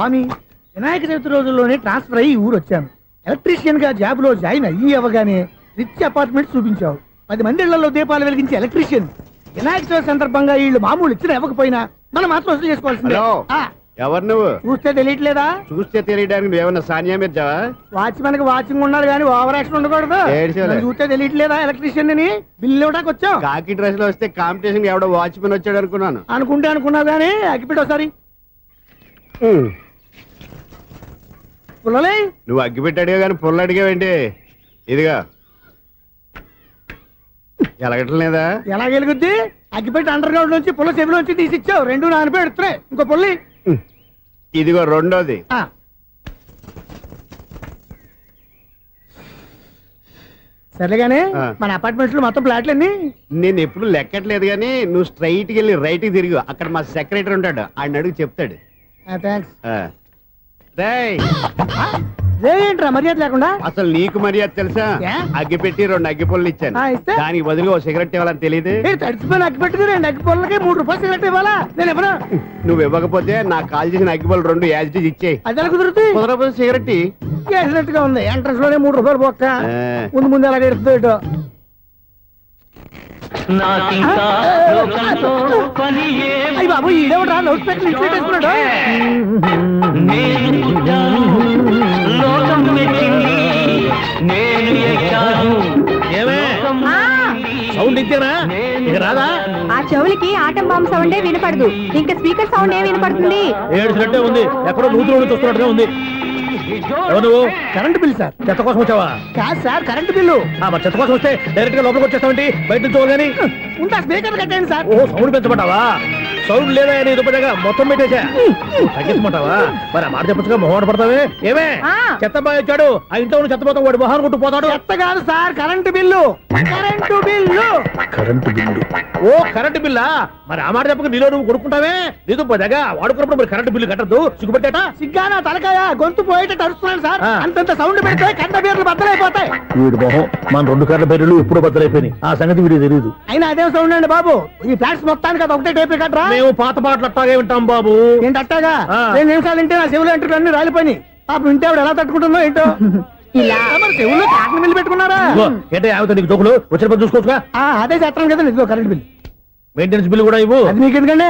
స్వామి వినాయక చవితి రోజుల్లోనే ట్రాన్స్ఫర్ అయ్యి ఊరు వచ్చాను. ఎలక్ట్రీషియన్గా జాబ్లో జాయిన్ అయ్యి అవ్వగానే రిచ్ అపార్ట్మెంట్ చూపించావు. పది మంది ఇళ్ళలో దీపాలు వెలిగించే ఎలక్ట్రీషియన్. వినాయక చవితి సందర్భంగా వీళ్ళు మామూలు ఇచ్చిన ఇవ్వకపోయినా మనం మాత్రం వసూలు చేసుకోవాల్సిందే. హలో ఆ, ఎవరు నువ్వు? చూస్తే తెలియట్లేదా? చూస్తే తెలియడానికి నువ్వేమన్నా సానియా మీర్జావా? వాచ్మెన్కి వాచింగ్ ఉండాలి కానీ ఓవర్ యాక్షన్ ఉండకూడదు. చూస్తే తెలియట్లేదా ఎలక్ట్రీషియన్ అని బిల్లు ఇవ్వడానికి వచ్చాం కాకి డ్రెస్లో వస్తే కాంపిటీషన్ ఎవడో వాచ్మెన్ వచ్చాడు అనుకున్నాను. అనుకుంటే అనుకున్నావు కానీ అగ్గిపెట్టి ఒకసారి. పుల్లలే? నువ్వు అగ్గి పెట్టాడుగా కానీ పుల్ల అడిగావేంటి? ఇదిగా. ఎలగట్లేదా? ఎలా గెలుగుద్ది అగ్గిపెట్టి అండర్ గ్రౌండ్ నుంచి పుల్ల చెవిలోంచి తీసిచ్చావు. రెండు నాన్నపై ఎడుతున్నాయి. ఇంకో పుల్లి. ఇదిగో రెండోది. ఆ. సర్లేగానే ఆ. మన అపార్ట్మెంట్స్లో మొత్తం ఫ్లాట్లు అన్ని నేను ఎప్పుడు లెక్కట్లేదు కానీ నువ్వు స్ట్రైట్కి వెళ్ళి రైట్కి తిరిగి. అక్కడ మా సెక్రటరీ ఉంటాడు. ఆయన అడుగు చెప్తాడు. థ్యాంక్స్ ఆ. ఏంట్రా మర్యాద లేకుండా? అసలు నీకు మర్యాద తెలుసా? అగ్గి పెట్టి రెండు అగ్గి పుల్లలు ఇచ్చాను? దానికి బదులుగా ఓ సిగరెట్ ఇవ్వాలని తెలియదు ఏ తడిచిపోయిన అగ్గి పెట్టుకుని రెండు అగ్గి పుల్లకి మూడు రూపాయలు సిగరెట్ ఇవ్వాలా? నేను ఇవ్వను. నువ్వు ఇవ్వకపోతే నాకు కాల్ చేసిన అగ్గి పుల్లలు రెండు యాజ్ ఇట్ ఈజ్ ఇచ్చేయి. అది ఎలా కుదురుతుంది? కుదరకపోతే సిగరెట్. చేసినట్టుగా ఉంది. ఎంట్రన్స్లోనే మూడు రూపాయలు పోక్క. ముందు ముందు అలాగే ఎడుతుంది నాకింకా లోకంతో పని ఏం అయ్యి బాబు ఈడేవడా లౌడ్ స్పీకర్ ఇంట్లో పెట్టేసుకున్నాడు? నేను పుట్టాను లోకం మెచ్చింది నేను ఎక్కాను సౌండ్ ఇక రాదా? ఆ చెవులకి ఆటం బాంబు సౌండే వినపడదు. ఇంకా స్పీకర్ సౌండ్ ఏ వినపడుతుంది? ఏడుసినట్టే ఉంది. ఎక్కడో నూతులు చూస్తున్నట్టుగా ఉంది. నువ్వు? Current bill sir. చెత్త కోసం వచ్చావా? కాదు సార్ కరెంట్ బిల్లు. ఆ, మరి చెత్త కోసం వస్తే డైరెక్ట్గా లోపలికి వచ్చేస్తావేంటి? బయట నుంచి ఉంటా స్పీకర్ కట్టండి సార్. ఓ సౌండ్ పెంచమంటావా? సౌండ్ లేదా నీ దుప్పటగా మొత్తం పెట్టేశా. తగ్గించమంటావా? మరి ఆ మాట చెప్పచ్చుగా మొహం పడతావే? ఏమే? ఆ. చెత్త బాయ్ వచ్చాడు ఆ ఇంట్లో ఉన్న చెత్త పోతాం వాడు మొహాన్ని కొట్టు పోతాడు. చెత్త కాదు sir current bill. Current bill. Current bill. ఓ కరెంటు బిల్లా? మరి ఆ మాట చెప్పక నీలో నువ్వు కొడుకుంటావే నీతో పోదాగా వాడుకున్నప్పుడు మరి కరెంటు బిల్లు కట్టద్దు. సిగ్గుపెట్టేట సిగ్గానా తలకాయ? గొంతు పోయేటట్టు అరుస్తున్నాడు సార్. అంతంత సౌండ్ పెడితే కంట బీర్లు బద్దలైపోతాయి. వీడి మొహం. మన రెండు కర్ల బెర్రెలు ఎప్పుడు బద్దలైపోయినాయి. ఆ సంగతి వీడికి తెలియదు అయినా అదే సౌండ్ అండి బాబు? ఈ ఫ్లాట్స్ మొత్తానికి అది ఒకటే టైప్ కట్టరా మేము పాత పాటలు అట్టాగే వింటాం బాబు. ఏంటి అట్టాగా. రెండు నిమిషాలు వింటే నా చెవులు ఎంటర్ అన్ని రాలిపోయినాయి. పాపం వింటే ఆవిడ ఎలా తట్టుకుంటుందో ఏంటో? ఇలా. చెవుల్లో కాటన్ బిల్లు పెట్టుకున్నారా ఏంటే నీకు జోకులు వచ్చిన పని చూసుకోవచ్చుగా? ఆ, అదే చేస్తాను కదా ఇదిగో కరెంట్ బిల్ మెయింటెనెన్స్ బిల్లు కూడా ఇవ్వు. అది మీకు ఎందుకండి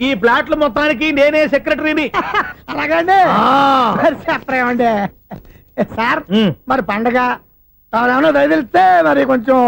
ఈ ప్లాట్ల మొత్తానికి నేనే సెక్రటరీని. అలాగండి చెప్పరేమండి సార్. మరి పండగ తాను తెలిస్తే మరి కొంచెం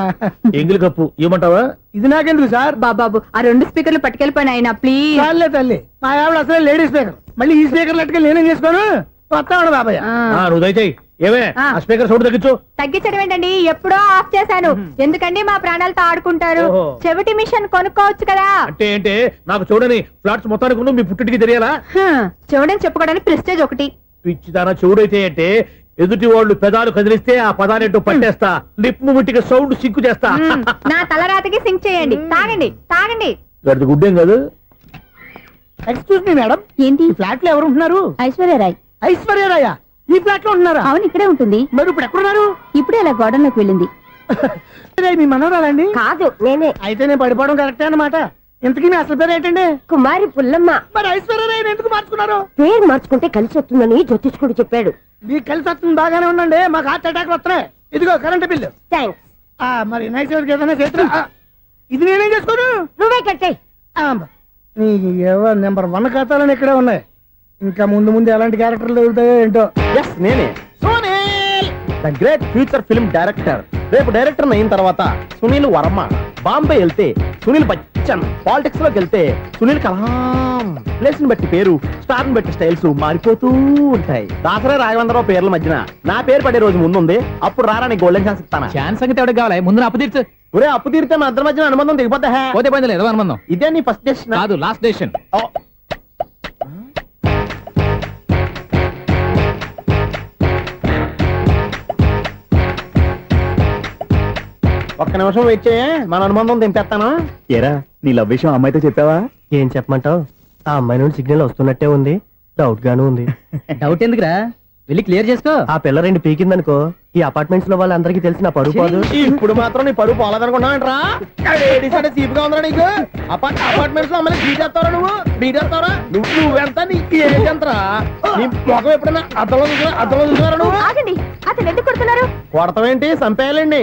ఎంగిలి కప్పు ఇవ్వమంటావా? ఇది నాకెందుకు సార్? బాబాబు ఆ రెండు స్పీకర్లు పట్టుకెళ్ళిపోయిన ఆయన ప్లీజ్. చాలే తల్లి. మా ఆవిడ అసలు లేడీ స్పీకర్. మళ్ళీ ఈ స్పీకర్ లెట్టుకెళ్ళి నేనేం చేసుకోను? వస్తాడు బాబాయ్. ఆ, నువ్వు దయచేయి. ఏమే ఆ. స్పీకర్ సౌండ్ తగ్గించు. తగ్గించడం ఏంటండి? ఎప్పుడో ఆఫ్ చేశాను. ఎందుకండి మా ప్రాణాలతో ఆడుకుంటారు? ఓహో. చెవిటి మిషన్ కొనుక్కోవచ్చు కదా. అంటే ఏంటే? నాకు చూడని ఫ్లాట్స్ మొత్తానికి ఉన్న మీ పుట్టింటికి తెలియాలా? హ్మ్, చెవిడని చెప్పుకోవడానికి ప్రెస్టేజ్ ఒకటి. పిచ్చిదాన చెవుడైతే అంటే ఎదుటి వాళ్ళు పెదాలు కదిలిస్తే ఆ పదాలేంటో పట్టేస్తా. లిప్ ముట్టికి సౌండ్ సిక్కు చేస్తా. హ్మ్, నా తలరాతకి సింక్ చేయండి. తాగండి తాగండి. గడిది గుడ్డేం కాదు. ఎక్స్క్యూజ్ మీ మేడం ఏంటి? ఫ్లాట్లో ఎవరు ఉంటున్నారు? ఐశ్వర్యరాయ్. ఐశ్వర్యరాయ? ఈ ఫ్లాట్లో ఉంటున్నారా? అవును ఇక్కడే ఉంటుంది. మరి ఇప్పుడు ఎక్కడున్నారు? ఇప్పుడే అలా గోడంలోకి వెళ్ళింది. అరే, మీ మనవరాలండి? కాదు నేనే. అయితే నేను పడిపోవడం కరెక్టే అన్నమాట. ఇంతకీ మీ అసలు పేరు ఏంటండి? కుమారి పుల్లమ్మ. మరి ఐశ్వర్యరాయని ఎందుకు మార్చుకున్నారు? పేరు మార్చుకుంటే కలిసి వస్తుందని జ్యోతిష్కుడు చెప్పాడు. మీకు కలిసి వస్తుంది బాగానే ఉండండి మాకు హార్ట్ అటాక్ వస్తున్నాయి. ఇదిగో కరెంట్ బిల్లు థ్యాంక్స్. ఆ, మరి నైట్ ఎవరికి ఏదైనా చేతులు? ఆ, ఇది నేనేం చేసుకోను? నువ్వే కట్టే ఆ, నీకు ఏవో నెంబర్ వన్ ఖాతాలని ఇక్కడే ఉన్నాయి. ఇంకా ముందు ముందు ఎలాంటి క్యారెక్టర్లు దొరుకుతాయో ఏంటో? ఎస్ నేనే. Sunil! The great future film director రేపు డైరెక్టర్ అయిన తర్వాత సునీల్ వర్మ. బాంబే వెళ్తే సునీల్ బచ్చన్. పాలిటిక్స్లోకి వెళ్తే సునీల్ కలాం. ప్లేస్ని బట్టి పేరు స్టార్ని బట్టి స్టైల్స్ మారిపోతూ ఉంటాయి. దాసరే రాఘవేంద్రరావు పేర్ల మధ్యన నా పేరు పడే రోజు ముందుంది. అప్పుడు రారా నీ గోల్డెన్ ఛాన్స్ ఇస్తానా? ఛాన్స్ సంగతి ఎవరికి కావాలి? ముందు నా అప్పు తీర్చు. ఒరే అప్పు తీరితే మా ఇద్దరి మధ్యన అనుబంధం దిగిపోతా పోతే పోయింది లేదు అనుబంధం. ఇదే నీ ఫస్ట్ డెస్టినేషన్ కాదు లాస్ట్ డెసిషన్ ఒక్క నిమిషం వెయిట్ చేయ మన అనుబంధం దింపేస్తాను ఏరా నీ లవ్ విషయం అమ్మాయితో చెప్పావా? ఏం చెప్పమంటావు? ఆ అమ్మాయి నుండి సిగ్నల్ వస్తున్నట్టే ఉంది డౌట్ గాను ఉంది. డౌట్ ఎందుకురా? వెళ్ళి క్లియర్ చేసుకో. ఆ పిల్ల రెండు పీకిందనుకో ఈ అపార్ట్మెంట్స్లో వాళ్ళందరికీ తెలిసిన పరుగు పోదు. ఇప్పుడు మాత్రం నీ పరుగు పోలేదనుకున్నావంటరా లేడీస్ అంటే సీపుగా ఉందా నీకు? అపార్ట్ అపార్ట్మెంట్స్లో అమ్మని బీటేస్తావరా నువ్వు? బీటేస్తావరా నువ్వు నువ్వెంత నీ ఏజ్ ఎంతరా? నీ ముఖం ఎప్పుడైనా చూసినా అద్దంలో చూసినారా నువ్వు? ఆగండి అతను ఎందుకు కొడుతున్నారు? కొడతావేంటి? చంపేయాలండి.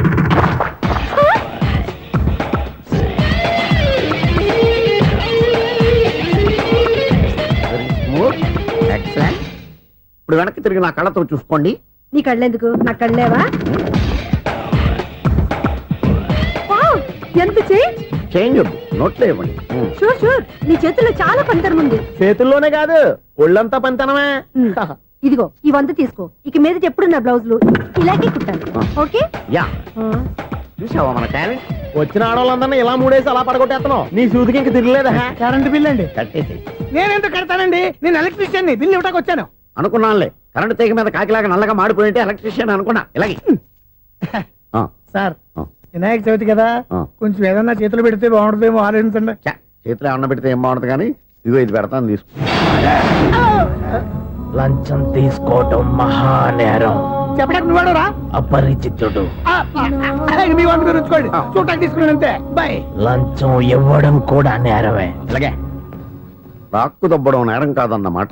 ఇప్పుడు వెనక్కి తిరిగి నా కళ్ళతో చూసుకోండి. నీ కళ్ళెందుకు? నా కళ్ళేవా? వావ్, ఎంత చేంజ్ చేంజ్ వద్దు నోట్లో ఇవ్వండి. Sure sure. నీ చేతుల్లో చాలా పంతరం ఉంది. చేతుల్లోనే కాదు ఒళ్ళంతా పంతనమే. ఉమ్, ఇదిగో ఈ వంద తీసుకో. ఇక మీద ఎప్పుడు నా బ్లౌజులు ఇలాగే కుట్టాను ఓకే? యా. చూసావా మన టాలెంట్ వచ్చిన ఆడవాళ్ళందరినీ ఇలా మూడేసి అలా పడగొట్టేస్తున్నావు. నీ సూదికి ఇంక తిరగలేదా? కరెంట్ బిల్ అండి. కట్టేసి నేనెందుకు కడతానండి? నేను ఎలక్ట్రీషియన్ని. బిల్లు ఇవ్వడానికి వచ్చాను. అనుకున్నానులే. కరెంట్ తీగ మీద కాకిలాగా నల్లగా మాడిపోయింటే ఎలక్ట్రీషియన్ అనుకున్నా. ఇలాగే. ఆ, సార్ ఆ, వినాయక చవితి కదా. ఆ. కొంచెం ఏదన్నా చేతులు పెడితే బాగుంటుందేమో ఆలోచించండి. ఛ, చేతిలో అన్న పెడితే ఏం బాగుంటుంది కానీ ఇదిగో ఇది పెడతాను తీసుకో. లంచం తీసుకోవటం మహానేరం. చెప్పడానికి రా అపరిచితుడు. మీ వంట మీరు ఉంచుకోండి చూడటానికి తీసుకున్నాను అంతే. బాయ్ లంచం ఇవ్వడం కూడా నేరమే. ఇలాగే. రాక్కు దబ్బడం నేరం కాదన్నమాట.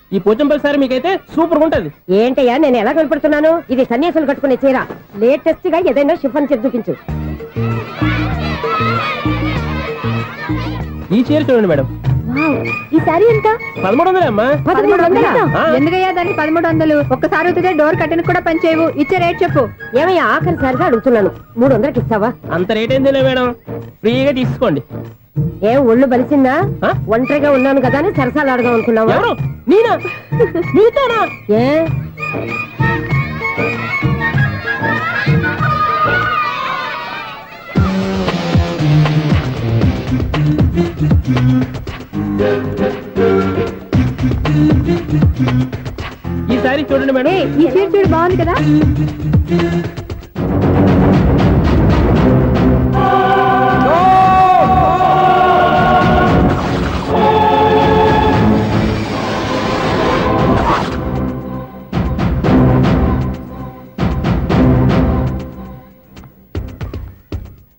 ఈ పోచంపల్లి సారి మీకైతే సూపర్ ఉంటది. ఏంటయ్యా నేను ఎలా కనపడుతున్నాను? ఇది సన్యాసులు కట్టుకునే చీర. లేటెస్ట్గా ఏదైనా షిఫన్ చేసి చూపించు. ఈ చీర చూడండి మేడం. ఈ సారీ ఎంత? పదమూడు వందలే? అమ్మా పదమూడు వందలా? ఆ. ఎందుకయ్యా దాన్ని పదమూడు వందలు ఒక్కసారి అవుతుందే డోర్ కట్టను కూడా పనిచేయవు. ఇచ్చే రేట్ చెప్పు. ఏమయ్యా ఆఖరిసారిగా అడుగుతున్నాను. మూడు వందలకి ఇస్తావా? అంత రేట్ ఏందిలే మేడం? ఫ్రీగా తీసుకోండి. ఏం ఒళ్ళు బలిసిందా? ఒంటరిగా ఉన్నాను కదా అని సరసాలు అడదాం అనుకున్నావా? నేనా నీతోనా ఏ? ఈ సారీ చూడండి మేడం. ఈ చీర చూడు బాగుంది కదా?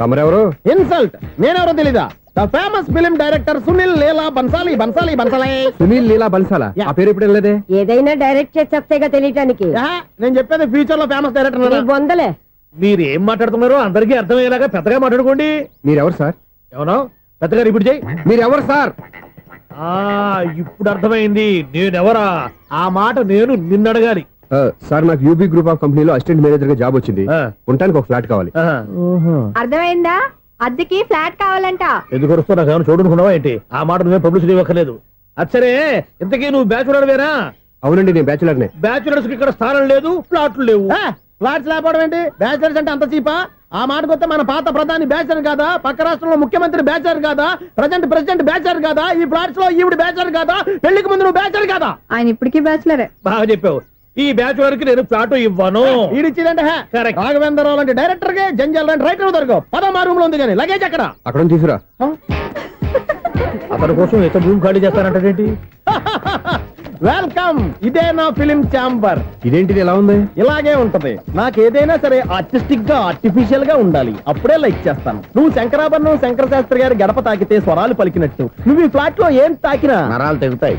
తమరెవరు? ఇన్సల్ట్. నేనెవరో తెలీదా? The famous film director Sunil Leela Bhansali Bhansali Bhansali. Sunil Leela బన్సాలా? ఆ పేరు ఇప్పుడు లేదే ఏదైనా డైరెక్ట్ చేసేస్తేగా తెలియటానికి. నేను చెప్పేది ఫ్యూచర్లో ఫేమస్ డైరెక్టర్ బొందలే. మీరు ఏం మాట్లాడుతున్నారో అందరికీ అర్థమయ్యేలాగా పెద్దగా మాట్లాడుకోండి. మీరెవరు సార్? ఏమన్నా పెద్దగా రిపీట్ చేయి మీరెవరు సార్? ఆ ఇప్పుడు అర్థమైంది. నేనెవరా? ఆ మాట నేను నిన్ను అడగాలి ఆ, సార్ నాకు యూబీ గ్రూప్ ఆఫ్ కంపెనీలో అసిస్టెంట్ మేనేజర్గా జాబ్ వచ్చింది. ఉండటానికి ఒక ఫ్లాట్ కావాలి. ఆహా. అర్థమైందా? అద్దెకి ఫ్లాట్ కావాలంట. ఎందుకు వస్తున్నా నాకు ఏమైనా చూడనుకున్నావా ఏంటి? ఆ మాట నువ్వే పబ్లిసిటీ ఇవ్వక్కర్లేదు. అచ్చరే ఇంతకీ నువ్వు బ్యాచులర్ వేరా అవునండి నేను బ్యాచులర్ నే. బ్యాచులర్స్కి ఇక్కడ స్థానం లేదు ప్లాట్లు లేవు. ఫ్లాట్స్ లేకపోవడం ఏంటి? బ్యాచిలర్స్ అంటే అంత చీపా? ఆ మాటకొస్తే మన పాత ప్రధాని బ్యాచర్ కాదా? పక్క రాష్ట్రంలో ముఖ్యమంత్రి బ్యాచర్ కాదా? ప్రజెంట్ ప్రెసిడెంట్ బ్యాచర్ కాదా? ఈ ఫ్లాట్స్లో ఈవిడ బ్యాచర్ కాదా? పెళ్ళికి ముందు నువ్వు బ్యాచర్ కాదా? ఆయన ఇప్పటికీ బ్యాచులరే బాగా చెప్పావు. ఈ బ్యాచులర్కి నేను ప్లాట్ ఇవ్వను. Correct. రాఘవేంద్రరావు లాంటి డైరెక్టర్కి జంజల్ లాంటి రైటర్ దొరకవు. పదమా రూమ్లో ఉంది కానీ లగేజ్ అక్కడ అక్కడ తీసుకురా అతని కోసం ఎంత భూమి ఖాళీ చేస్తానంటే వెల్కమ్ ఇదే నా ఫిలిం ఛాంబర్ ఇదేంటిది ఎలా ఉంది? ఇలాగే ఉంటది. నాకు ఏదైనా సరే ఆర్టిస్టిక్గా ఆర్టిఫిషియల్గా ఉండాలి. అప్పుడే లైక్ చేస్తాను. నువ్వు శంకరాభరణం శంకర శాస్త్రి గారి గడప తాకితే స్వరాలు పలికినట్టు. నువ్వు ఈ ఫ్లాట్లో ఏం తాకినా? నరాలు తెగుతాయి.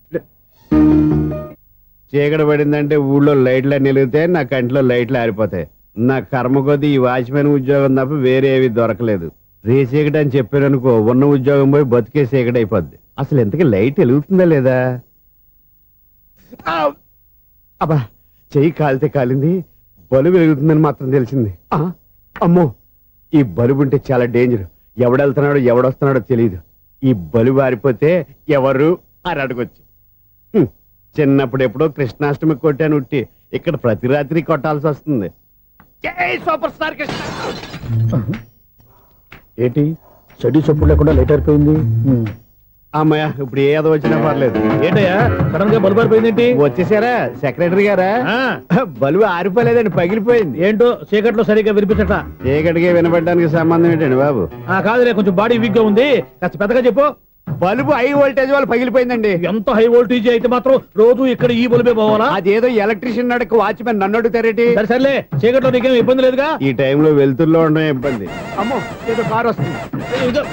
చీకటి పడిందంటే ఊళ్ళో లైట్లు అన్ని వెలిగితే నా కంటిలో లైట్లు ఆరిపోతాయి. నా కర్మ కొద్దీ ఈ వాచ్మెన్ ఉద్యోగం తప్ప వేరే ఏవి దొరకలేదు. రే చీకటి అని చెప్పారనుకో ఉన్న ఉద్యోగం పోయి బతికే చీకటి అయిపోద్ది. అసలు ఎంతకీ లైట్ వెలుగుతుందా లేదా! అబ్బా చెయ్యి కాలితే కాలింది బలుబు వెలుగుతుందని మాత్రం తెలిసింది. ఆ! అమ్మో! ఈ బలుబు ఉంటే చాలా డేంజర్. ఎవడెళ్తున్నాడో ఎవడొస్తున్నాడో తెలియదు ఈ బలుబు ఆరిపోతే ఎవరు? అని అడగొచ్చు. చిన్నప్పుడు ఎప్పుడో కృష్ణాష్టమి కొట్టాను ఉట్టి. ఇక్కడ ప్రతి రాత్రి కొట్టాల్సి వస్తుంది. Super star Krishna. ఏంటి? చెడు చప్పుడు లేకుండా లేట్ అయిపోయింది? అమ్మయ్య ఇప్పుడు ఏదో వచ్చినా పర్లేదు. ఏంటయ్యా? సడన్గా ఏంటి వచ్చేసారా? సెక్రటరీ గారా? బలువు ఆరిపోలేదండి పగిలిపోయింది. ఏంటో చీకట్లో సరిగ్గా వినిపించట చీకటికి వినపడడానికి సంబంధం ఏంటండి బాబు? ఆ కాదులే కొంచెం బాడీ వీక్గా ఉంది. కాస్త పెద్దగా చెప్పు. బల్బు హై వోల్టేజ్ వాళ్ళు పగిలిపోయిందండి. ఎంత హై వోల్టేజ్ అయితే మాత్రం రోజు ఇక్కడ ఈ బల్బే పోవాలా? అదేదో ఎలక్ట్రీషియన్ నడక వాచ్మెన్ నన్ను అడుగుతారేటి సరే సర్లే. చీకట్లో నీకేం ఇబ్బంది లేదుగా? ఈ టైంలో వెళ్తుల్లో ఉండడం ఇబ్బంది. అమ్మో ఏదో కారు వస్తుంది. ఇదిగో.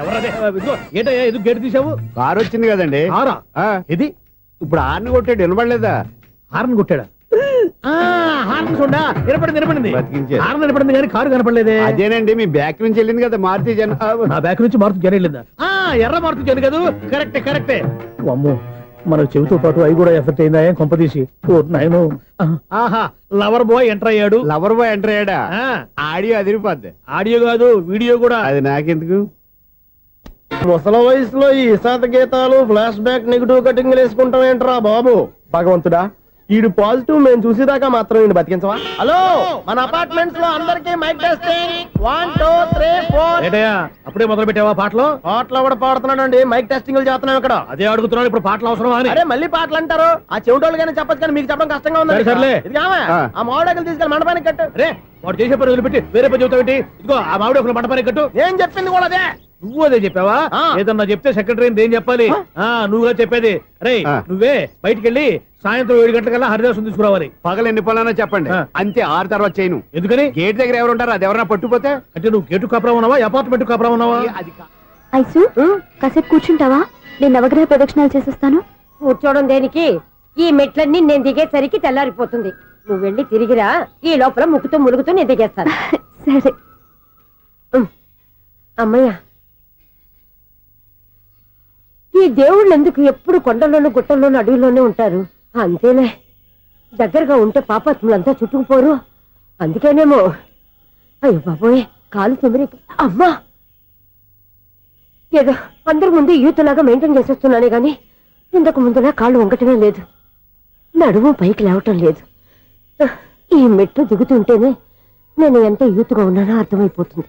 ఎవరదే? ఇదిగో, ఏంటయ్యా ఇది గేట్ తీసావు కారు వచ్చింది కదండి. ఆరా ఆ, ఇది ఇప్పుడు ఆర్ని కొట్టాడు వినపడలేదా? హార్న్ కొట్టాడా? హార్న్ చూడా. హార్న్ కానీ కారు కనపడలేదే. అదేనండి మీ బ్యాక్ నుంచి వెళ్ళింది కదా మారుతి జన నా బ్యాక్ నుంచి మారుతు జన వెళ్ళిందా? ఆ ఎర్ర మారుతు జన కదా. కరెక్టే కరెక్టే. అమ్మో మన చెవితో పాటు అవి కూడా ఎఫెక్ట్ అయిందా? కొంపదీసి నాయను. ఆహా లవర్ బాయ్ ఎంటర్ అయ్యాడు. లవర్ బాయ్ ఎంటర్ అయ్యాడా? ఆ, ఆడియో అదిరిపోద్ది. ఆడియో కాదు వీడియో కూడా. అది నాకెందుకు? ముసల వయసులో ఈ ఇసాత గీతాలు ఫ్లాష్ బ్యాక్ నెగిటివ్ కటింగ్ వేసుకుంటాం ఏంట్రా బాబు? భగవంతుడా? ఈడు పాజిటివ్ మేము చూసేదాకా మాత్రం ఈయన బతికించవా? హలో మన అపార్ట్మెంట్స్లో అందరికి mike testing one two three four అప్పుడే మొదలు పెట్టావా పాటలు? పాటలు కూడా పాడుతున్నాడు అండి మైక్ టెస్టింగ్ చేస్తున్నాం ఇక్కడ. అదే అడుగుతున్నాడు ఇప్పుడు పాటలు అవసరమా అని. అరే మళ్ళీ పాటలు అంటారు. ఆ చెవిటోళ్ళు కానీ చెప్పచ్చు కానీ మీకు చెప్పడం కష్టంగా ఉంది సరే, సర్లే. ఇది కావా? ఆ. మామిడాకులు తీసుకెళ్ళి మండపానికి కట్టు. అరే వాడు చేసే పని వదిలిపెట్టి వేరే పని చెబుతావు ఏంటి? ఇదిగో ఆ మామిడి ఒకరు మంటపానికి కట్టు. నేను చెప్పింది కూడా అదే. నువ్వు అదే చెప్పావా. ఏదన్నా చెప్తే సెక్రటరీ ఏం చెప్పాలి? ఆ నువ్వుగా చెప్పేది. రే. నువ్వే బయటికి వెళ్ళి సాయంత్రం ఏడు గంటలకల్లా హరిదాసం తీసుకురావాలి. పగలు ఎన్ని పనులన్నా చెప్పండి. ఆ. అంతే ఆరు తర్వాత చేయను. ఎందుకని? గేట్ దగ్గర ఎవరు ఉంటారు అది ఎవరన్నా పట్టుకుపోతే? అంటే నువ్వు గేటు కాపురా ఉన్నావా? అపార్ట్మెంట్ కాపురా ఉన్నావా? అది కా- ఐసు కాసేపు కూర్చుంటావా? నేను నవగ్రహ ప్రదక్షిణాలు చేసేస్తాను. కూర్చోవడం దేనికి? ఈ మెట్లన్నీ నేను దిగేసరికి తెల్లారిపోతుంది. నువ్వు వెళ్ళి తిరిగిరా ఈ లోపల ముక్కుతూ ములుగుతూ నేను దిగేస్తాను. సరే. అమ్మయ్య. ఈ దేవుళ్ళు ఎందుకు ఎప్పుడు కొండల్లోనూ గుట్టల్లోనూ అడవిలోనే ఉంటారు? అంతేలే. దగ్గరగా ఉంటే పాపాత్ములంతా చుట్టుకుపోరు. అందుకేనేమో. అయ్యో బాబోయ్ కాలు తొమ్మిది. అమ్మా! ఏదో అందరి ముందు యూత్లాగా మెయింటైన్ చేసేస్తున్నానే గాని ఇంతకు ముందులా కాళ్ళు వంకటమే లేదు. నడుము పైకి లేవటం లేదు. ఈ మెట్లు దిగుతుంటేనే నేను ఎంత యూత్గా ఉన్నానో అర్థమైపోతుంది.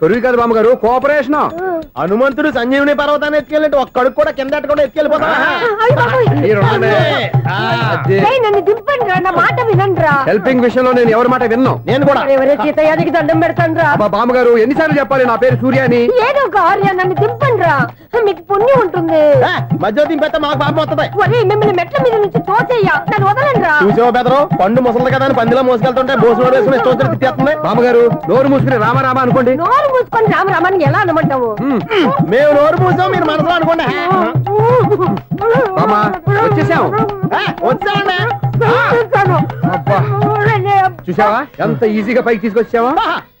కొరువు కాదు బామ్మగారు కోఆపరేషన్. హనుమంతుడు సంజీవుని పర్వతాన్ని ఎత్తుకెళ్ళినట్టు ఒక్కడికి కూడా కింద ఎట్టకుండా ఎత్తుకెళ్ళిపోతా నన్ను దింపండి రా నా మాట వినండి రా హెల్పింగ్ విషయంలో నేను ఎవరి మాట విన్నాను నేను కూడా. ఎవరే సీతయ్యానికి దండం పెడతాను రా బామ్మగారు ఎన్నిసార్లు చెప్పాలి నా పేరు సూర్య అని ఏదో ఒక ఆర్య నన్ను దింపండి రా మీకు పుణ్యం ఉంటుంది. ఏ, మధ్యలో దింపేస్తే మాకు పాపం వస్తుంది. ఒరే మిమ్మల్ని మెట్ల మీద నుంచి నన్ను వదలండి రా చూసావా బెదరు? పండు ముసలి కదా అని పందిలో మోసుకెళ్తుంటే భోజనం వేసుకుని తిట్టేస్తుంది బామ్మగారు నోరు మూసుకుని రామ రామ అనుకోండి. నోరు మూసుకొని రామరామాన్ని ఎలా అనమంటావు? మేము నోరు మూసాం మీరు మనసులో అనుకోండి. వచ్చేసాం. ఏ, వచ్చానండి అబ్బా. చూసావా? ఎంత ఈజీగా పైకి తీసుకొచ్చావా?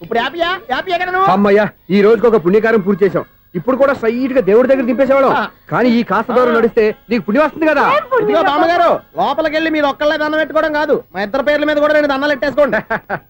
ఇప్పుడు హ్యాపీయా? హ్యాపీయా కదా నువ్వు? అమ్మయ్యా ఈ రోజుకి ఒక పుణ్యకారం పూర్తి చేసాం ఇప్పుడు కూడా స్ట్రైట్గా దేవుడి దగ్గర దింపేసేవాళ్ళం. కానీ ఈ కాస్త దూరం నడిస్తే నీకు పుణ్యం వస్తుంది కదా? ఇదిగో బామ్మగారు లోపలికి వెళ్ళి మీరు ఒక్కళ్ళే దండం పెట్టుకోవడం కాదు. మా ఇద్దరు పేర్ల మీద కూడా రెండు దండాలు ఎట్టేసుకోండి.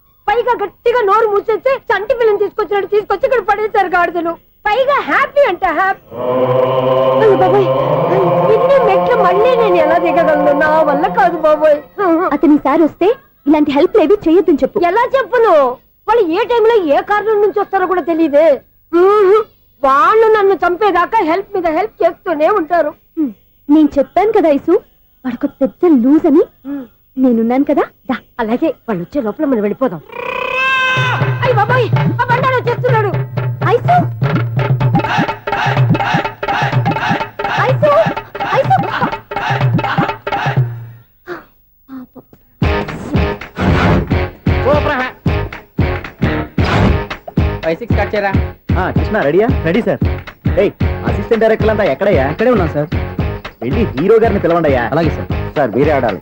పైగా గట్టిగా నోరు మూసేస్తే చంటి పిల్లని తీసుకొచ్చినట్టు తీసుకొచ్చి ఇక్కడ పడేశారు గాడిదలు. పైగా హ్యాపీ అంట హ్యాపీ. బాబోయ్ ఇన్ని మెట్లు మళ్ళీ నేను ఎలా దిగగలను? నా వల్ల కాదు బాబోయ్. అతని సారి వస్తే ఇలాంటి హెల్ప్ లేవి చేయొద్దని చెప్పు. ఎలా చెప్పును? వాళ్ళు ఏ టైంలో ఏ కారణం నుంచి వస్తారో కూడా తెలియదే వాళ్ళు నన్ను చంపేదాకా హెల్ప్ మీద హెల్ప్ చేస్తూనే ఉంటారు. నేను చెప్పాను కదా ఐసు వాడొక పెద్ద లూజ్ అని నేనున్నాను కదా? దా అలాగే వాళ్ళు వచ్చే లోపల మనం వెళ్ళిపోదాం. అయ్య బాబాయ్ ఆ బండారు వచ్చేస్తున్నాడు ఐసు! ఐసు! ఐసు! పాపం. కృష్ణ రెడీయా? Ready sir. ఏయ్ అసిస్టెంట్ డైరెక్టర్ అంతా ఎక్కడయ్యా? ఇక్కడే ఉన్నాం సార్. వెళ్ళి హీరో గారిని పిలవండి అయ్యా అలాగే సార్. సార్ మీరే ఆడాలి.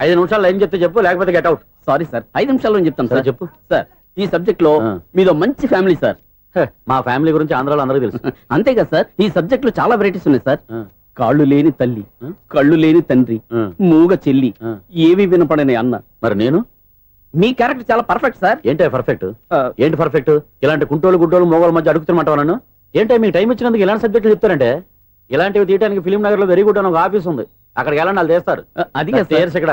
ఐదు నిమిషాల్లో ఏం చెప్తే చెప్పు లేకపోతే గెట్ అవుట్ సారీ సార్ ఐదు నిమిషాల్లో చెప్తాను సరే చెప్పు. సార్ ఈ సబ్జెక్ట్లో. మీదో మంచి ఫ్యామిలీ సార్ మా ఫ్యామిలీ గురించి ఆంధ్రాలో అందరికీ తెలుసు. అంతే కదా సార్ ఈ సబ్జెక్ట్లో చాలా వెరైటీస్ ఉన్నాయి సార్ కాళ్ళు లేని తల్లి. కళ్ళు లేని తండ్రి మూగ చెల్లి. ఏవి వినపడని అన్న. మరి నేను? మీ క్యారెక్టర్ చాలా పర్ఫెక్ట్ సార్ ఏంటే పర్ఫెక్ట్ ఏంటి పర్ఫెక్ట్ ఇలాంటి కుంటోలు గుడ్డోలు మోగోల మధ్య అడుగుతున్నమాట నన్ను? ఏంటే మీకు టైం ఇచ్చినందుకు ఇలాంటి సబ్జెక్టులు చెప్తారంటే? ఇలాంటివి తీయడానికి ఫిలిం నగర్లో వెరీ గుడ్ అని ఒక ఆఫీస్ ఉంది. అక్కడికి వెళ్ళండి వాళ్ళు చేస్తారు అది ఇక్కడ.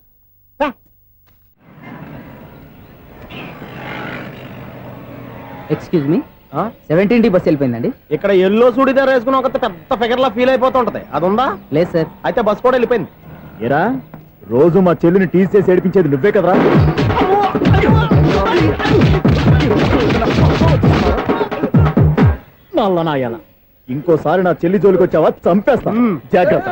excuse me seventeen T bus వెళ్ళిపోయిందండి. ఇక్కడ ఎల్లో చూడిదార్ వేసుకుని ఒక పెద్ద ఫిగర్ లా ఫీల్ అయిపోతుంటది. అది ఉందా లేదు సార్. అయితే బస్ కూడా వెళ్ళిపోయింది. ఏరా రోజు మా చెల్లిని టీస్ చేసి ఏడిపించేది నువ్వే కదరా? ఇంకోసారి నా చెల్లి జోలికి వచ్చావా? చంపేస్తా. జాగ్రత్త.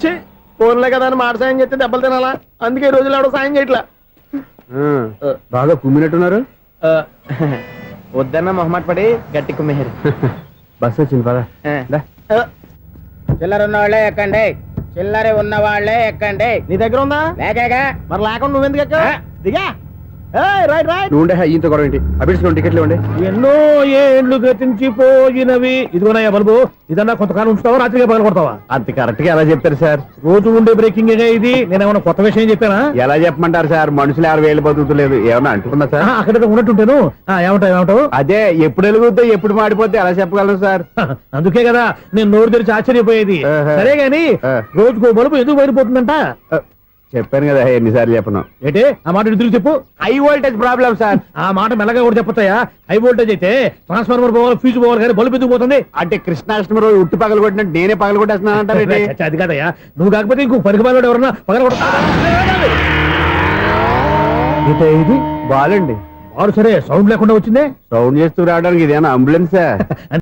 ఛీ, ఫోన్లే కదా అని మాట సాయం చేస్తే దెబ్బలు తినాలా? అందుకే ఈ రోజులు ఎవడో సాయం చేయట్లా. బాగా కుమ్మినట్టున్నారు? వద్దన్న మొహమాట పడి గట్టి కుమ్మేరు బస్ వచ్చింది పద. చిల్లర ఉన్న వాళ్ళే ఎక్కండి. చిల్లర ఉన్న వాళ్ళే ఎక్కండి. నీ దగ్గర ఉందా? లేకగా? మరి లేకుండా నువ్వెందుకు ఎక్కావు? దిగా. Right right. నువ్వు ఉండే ఈయంతో గొడవ ఏంటి? అభిడ్స్ టికెట్లు ఇవ్వండి. ఎన్నో ఏండ్లు గతించిపోయినవి. ఇదిగోనయ్యా బల్బు ఇదన్నా కొంతకాలం ఉంచుతావా? రాత్రిగా పగల కొడతావా? అంత కరెక్ట్గా ఎలా చెప్తారు సార్? రోజు ఉండే బ్రేకింగ్ ఇది? నేనేమన్నా కొత్త విషయం చెప్పానా? ఎలా చెప్పమంటారు సార్? మనుషులు ఎవరు వేలు బతుకుతలేదు. ఏమన్నా అంటున్నా సార్? అక్కడ ఉన్నట్టుంటాను. ఏమంటావు ఏమంటావు? అదే ఎప్పుడు వెలుగుతో ఎప్పుడు మాడిపోతే ఎలా చెప్పగలను సార్? అందుకే కదా నేను నోరు తెరిచి ఆశ్చర్యపోయేది. సరే గాని. రోజుకో బలుపు ఎందుకు బయటపోతుందంట ఆ, చెప్పాను కదా ఎన్నిసార్లు చెప్పను. ఏంటే? ఆ మాట ఎదురు చెప్పు. High voltage problem sir. ఆ మాట మెల్లగా కూడా చెప్పొచ్చాయా హై వోల్టేజ్ అయితే ట్రాన్స్ఫార్మర్ పోవాలి ఫ్యూజ్ పోవాలి కానీ బల్బు ఎందుకు పోతుంది? అంటే కృష్ణాష్టమి రోజు ఉట్టు పగలు కొట్టినట్టు నేనే పగలు కొట్టేస్తున్నాను చచ్చా, అది కాదయ్యా. నువ్వు కాకపోతే ఇంకో పరికి బాలు ఎవరన్నా పగల ఇది బాలండి. సరే సౌండ్ లేకుండా వచ్చిందే? సౌండ్ చేస్తూ రావడానికి ఇదేనా అంబులెన్సా?